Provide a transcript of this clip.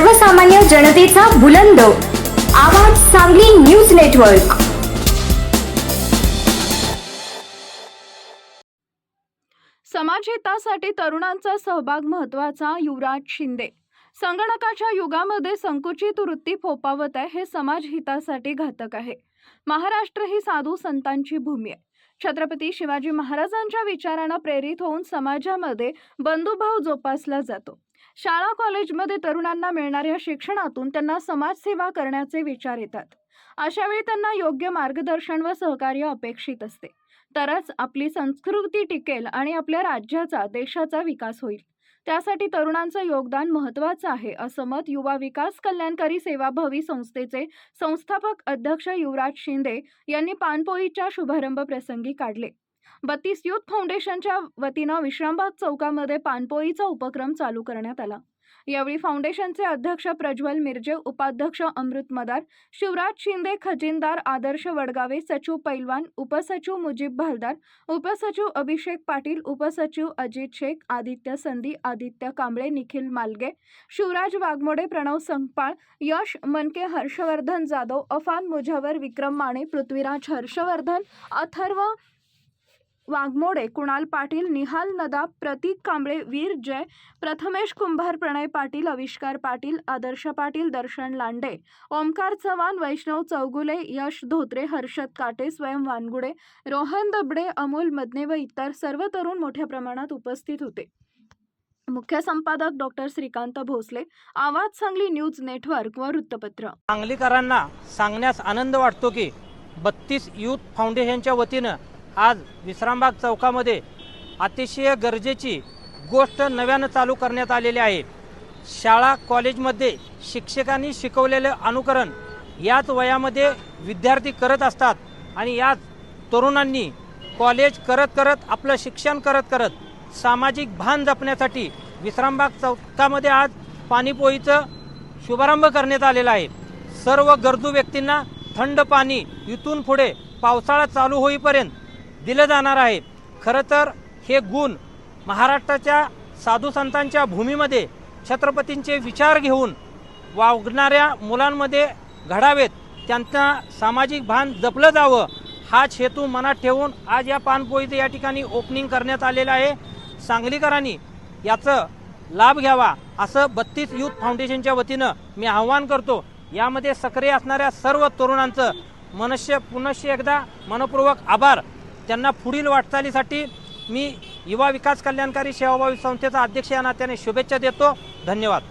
सर्वसामान्य जनतेचा बुलंद. आवाज सांगली न्यूज नेटवर्क. समाज हितासाठी तरुणांचा सहभाग महत्त्वाचा युवराज शिंदे. संगणकाच्या युगामध्ये संकुचित वृत्ती फोपावत आहे हे समाज हितासाठी घातक आहे. महाराष्ट्र ही साधू संतांची भूमी आहे. छत्रपती शिवाजी महाराजांच्या विचारांना प्रेरित होऊन समाजामध्ये बंधुभाव जोपासला जातो. शाळा कॉलेजमध्ये तरुणांना मिळणाऱ्या शिक्षणातून त्यांना समाजसेवा करण्याचे विचार येतात. अशावेळी त्यांना योग्य मार्गदर्शन व सहकार्य अपेक्षित असते. तरच आपली संस्कृती टिकेल आणि आपल्या राज्याचा देशाचा विकास होईल. त्यासाठी तरुणांचं योगदान महत्त्वाचं आहे असं मत युवा विकास कल्याणकारी सेवाभावी संस्थेचे संस्थापक अध्यक्ष युवराज शिंदे यांनी पानपोईच्या शुभारंभ प्रसंगी काढले. बत्तीस युथ फाउंडेशनच्या वतीनं विश्रामबाग चौकामध्ये पानपोईचा उपक्रम चालू करण्यात आला. यावेळी फाउंडेशनचे अध्यक्ष प्रज्वल मिरजे उपाध्यक्ष अमृत मदार शिवराज शिंदे खजिनदार आदर्श वडगावे सचिव पैलवान उपसचिव मुजीब भालदार उपसचिव अभिषेक पाटील उपसचिव अजित शेख आदित्य संधी आदित्य कांबळे निखिल मालगे शिवराज वाघमोडे प्रणव संगपाळ यश मनके हर्षवर्धन जाधव अफान मुझावर विक्रम माने पृथ्वीराज हर्षवर्धन अथर्व वाघमोडे कुणाल पाटील निहाल नदाब प्रतीक कांबळे वीर जय प्रथमेश कुंभार प्रणय पाटील आविष्कार पाटील आदर्श पाटील दर्शन लांडे ओमकार चव्हाण वैष्णव चौगुले यश धोत्रे हर्षद काटे स्वयं वानगुडे रोहन दबडे अमोल मदने व इतर सर्व तरुण मोठ्या प्रमाणात उपस्थित होते. मुख्य संपादक डॉक्टर श्रीकांत भोसले आवाज सांगली न्यूज नेटवर्क व वृत्तपत्र. सांगलीकरांना सांगण्यास आनंद वाटतो की बत्तीस युथ फाउंडेशनच्या वतीनं आज विश्रामबाग चौकामध्ये अतिशय गरजेची गोष्ट नव्यानं चालू करण्यात आलेली आहे. शाळा कॉलेजमध्ये शिक्षकांनी शिकवलेलं अनुकरण याच वयामध्ये विद्यार्थी करत असतात आणि याच तरुणांनी कॉलेज करत करत आपलं शिक्षण करत करत सामाजिक भान जपण्यासाठी विश्रामबाग चौकामध्ये आज पाणीपोईचं शुभारंभ करण्यात आलेला आहे. सर्व गरजू व्यक्तींना थंड पाणी इथून पुढे पावसाळा चालू होईपर्यंत दिलं जाणार आहे. खरं तर हे गुण महाराष्ट्राच्या साधू संतांच्या भूमीमध्ये छत्रपतींचे विचार घेऊन वागणाऱ्या मुलांमध्ये घडावेत त्यांना सामाजिक भान जपलं जावं हाच हेतू मनात ठेवून आज या पानपोईचं या ठिकाणी ओपनिंग करण्यात आलेलं आहे. सांगलीकरांनी याचं लाभ घ्यावा असं बत्तीस यूथ फाउंडेशनच्या वतीनं मी आव्हान करतो. यामध्ये सक्रिय असणाऱ्या सर्व तरुणांचं मनुष्य पुनश्च एकदा मनपूर्वक आभार. त्यांना पुढील वाटचालीसाठी मी युवा विकास कल्याणकारी सेवाभावी संस्थेचा अध्यक्ष या नात्याने शुभेच्छा देतो. धन्यवाद.